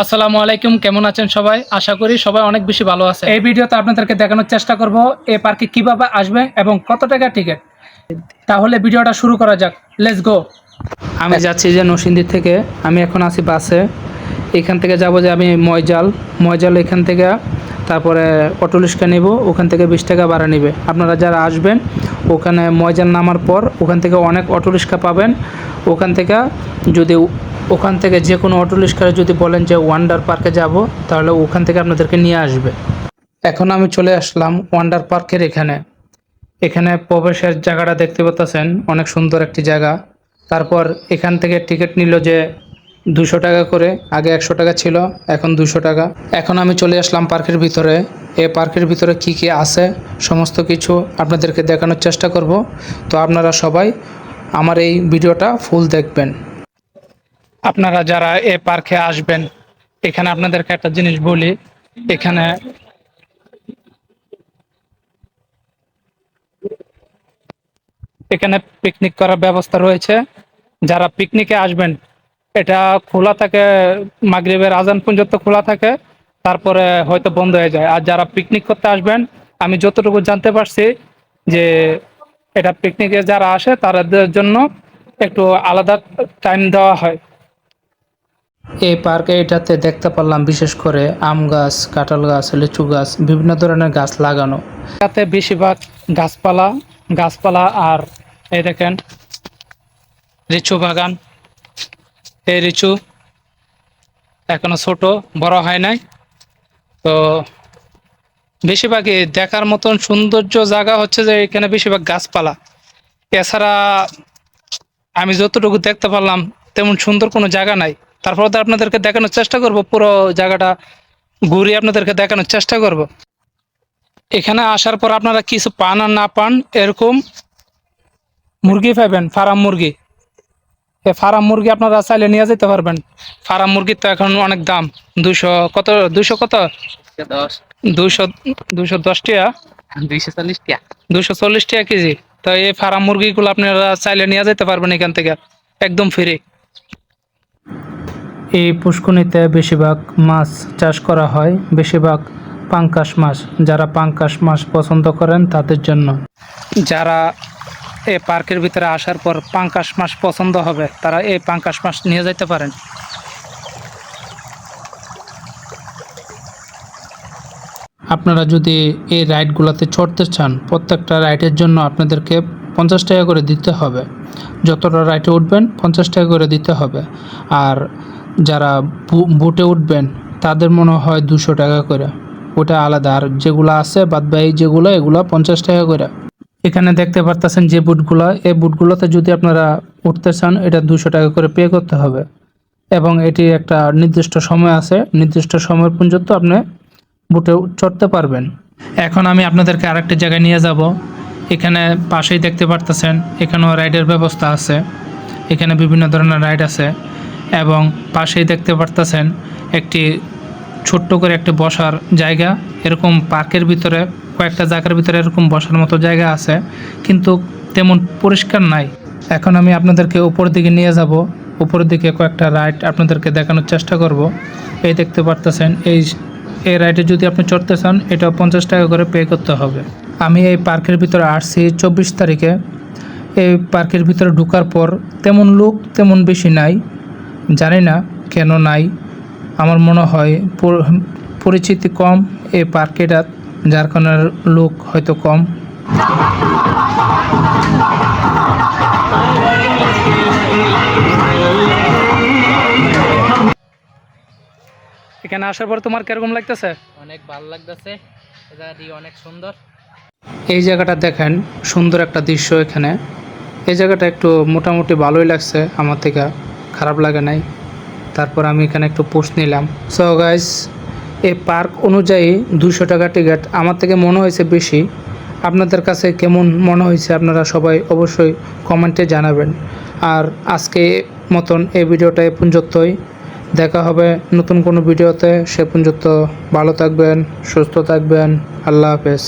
আসসালামু আলাইকুম, কেমন আছেন সবাই? আশা করি সবাই অনেক বেশি ভালো আছে। এই ভিডিওতে আপনাদেরকে দেখানোর চেষ্টা করব এই পার্কে কীভাবে আসবে এবং কত টাকা টিকিট। তাহলে ভিডিওটা শুরু করা যাক। লেটস গো আমি যাচ্ছি যে নরসিংদী থেকে। আমি এখন আছি বাসে। এখান থেকে যাব যে আমি ময়জাল। ময়জাল এখান থেকে, তারপরে অটোরিক্সা নিব। ওখান থেকে বিশ টাকা ভাড়া নেবে। আপনারা যারা আসবেন, ওখানে ময়জাল নামার পর ওখান থেকে অনেক অটোরিক্সা পাবেন। ওখান থেকে যদি ওখান থেকে যে কোনো অটোরিক্সায় যদি বলেন যে ওয়ান্ডার পার্কে যাব, তাহলে ওখান থেকে আপনাদেরকে নিয়ে আসবে। এখন আমি চলে আসলাম ওয়ান্ডার পার্কের এখানে। এখানে প্রবেশের জায়গাটা দেখতে পাচ্ছেন, অনেক সুন্দর একটি জায়গা। তারপর এখান থেকে টিকিট নিল যে দুশো টাকা করে, আগে একশো টাকা ছিল, এখন দুশো টাকা। এখন আমি চলে আসলাম পার্কের ভিতরে। এই পার্কের ভিতরে কি কি আছে, সমস্ত কিছু আপনাদেরকে দেখানোর চেষ্টা করব। তো আপনারা সবাই আমার এই ভিডিওটা ফুল দেখবেন। আপনারা যারা এ পার্কে আসবেন, এখানে আপনাদেরকে একটা জিনিস বলি, এখানে এখানে পিকনিক করার ব্যবস্থা রয়েছে। যারা পিকনিকে আসবেন, এটা খোলা থাকে, মাগরিবের আজান পর্যন্ত খোলা থাকে, তারপরে হয়তো বন্ধ হয়ে যায়। আর যারা পিকনিক করতে আসবেন, আমি যতটুকু জানতে পারছি যে এটা পিকনিকে যারা আসে, তাদের জন্য একটু আলাদা টাইম দেওয়া হয়। এই পার্কে এটাতে দেখতে পারলাম বিশেষ করে আম গাছ, কাঁঠাল গাছ, লিচু গাছ, বিভিন্ন ধরনের গাছ লাগানো। এটাতে বেশিরভাগ গাছপালা গাছপালা আর এই দেখেন লিচু বাগান। এই লিচু এখনও ছোট, বড় হয় নাই। তো বেশিরভাগই দেখার মতন সৌন্দর্য জায়গা হচ্ছে যে এখানে বেশিরভাগ গাছপালা। এছাড়া আমি যতটুকু দেখতে পারলাম, তেমন সুন্দর কোনো জায়গা নাই। তারপর তো আপনাদেরকে দেখানোর চেষ্টা করব পুরো জায়গাটা ঘুরিয়ে আপনাদেরকে দেখানোর চেষ্টা করব। এখানে আসার পর আপনারা কিছু পান আর না পান এরকম মুরগি পাবেন ফার্ম মুরগি। এই ফার্ম মুরগি আপনারা চাইলে নিয়ে যেতে পারবেন। ফার্ম মুরগির তো এখন অনেক দাম দুশো কত দুশো কত? দশ। দুশো দুশো দশ টাকা? দুইশো চল্লিশ টাকা। দুশো চল্লিশ টাকা কেজি। তো এই ফার্ম মুরগিগুলো আপনারা চাইলে নিয়ে যেতে পারবেন এখান থেকে একদম ফ্রি এই পুষ্কনিতে বেশিরভাগ মাছ চাষ করা হয়, বেশিরভাগ পাঙ্কাশ মাছ। যারা পাঙ্কাশ মাছ পছন্দ করেন তাদের জন্য। যারা এই পার্কের ভিতরে আসার পর পাঙ্কাশ মাছ পছন্দ হবে, তারা এই পাঙ্কাশ মাছ নিয়ে যেতে পারেন। আপনারা যদি এই রাইডগুলোতে চড়তে চান, প্রত্যেকটা রাইডের জন্য আপনাদেরকে পঞ্চাশ টাকা করে দিতে হবে। যতটা রাইডে উঠবেন, পঞ্চাশ টাকা করে দিতে হবে। আর যারা বুটে উঠবেন, তাদের মনে হয় দুশো টাকা করে। ওটা আলাদা। আর যেগুলো আছে বাদ বাকি যেগুলো, এগুলো পঞ্চাশ টাকা করে। এখানে দেখতে পারতেছেন যে বুটগুলো, এই বুটগুলোতে যদি আপনারা উঠতে চান, এটা দুশো টাকা করে পে করতে হবে। এবং এটি একটা নির্দিষ্ট সময় আছে। নির্দিষ্ট সময় পর্যন্ত আপনি বুটে চড়তে পারবেন। এখন আমি আপনাদেরকে আরেকটা জায়গায় নিয়ে যাব। এখানে পাশেই দেখতে পারতেছেন, এখানেও রাইডের ব্যবস্থা আছে। এখানে বিভিন্ন ধরনের রাইড আছে। এবং পাশেই দেখতে পারতেছেন একটি ছোট্ট করে একটি বসার জায়গা। এরকম পার্কের ভিতরে, কয়েকটা জায়গার ভিতরে এরকম বসার মতো জায়গা আছে, কিন্তু তেমন পরিষ্কার নাই। এখন আমি আপনাদেরকে উপর দিকে নিয়ে যাব। উপরের দিকে কয়েকটা রাইড আপনাদেরকে দেখানোর চেষ্টা করব। এই দেখতে পারতেছেন, এই এই রাইডে যদি আপনি চড়তে চান এটা পঞ্চাশ টাকা করে পে করতে হবে। আমি এই পার্কের ভিতরে আসছি চব্বিশ তারিখে। এই পার্কের ভিতরে ঢোকার পর তেমন লোক তেমন বেশি নাই। জানি না কেন নাই। আমার মনে হয় পরিচিতি কম এই পার্কেটা যার কারণে লোক হয়তো কম। এখানে আসার পর তোমার কীরকম লাগতেছে? অনেক ভালো লাগতেছে। জায়গাটি অনেক সুন্দর। এই জায়গাটা দেখেন সুন্দর একটা দৃশ্য এখানে। এই জায়গাটা একটু মোটামুটি ভালোই লাগছে আমার থেকে। খারাপ লাগে নাই। তারপর আমি এখানে একটু পোস্ট নিলাম। সো গাইস এই পার্ক অনুযায়ী দুশো টাকা টিকিট আমার থেকে মনে হয়েছে বেশি। আপনাদের কাছে কেমন মনে হয়েছে আপনারা সবাই অবশ্যই কমেন্টে জানাবেন। আর আজকে মতন এই ভিডিওটা এ পর্যন্তই। দেখা হবে নতুন কোনো ভিডিওতে। সে পর্যন্ত ভালো থাকবেন, সুস্থ থাকবেন। আল্লাহ হাফেজ।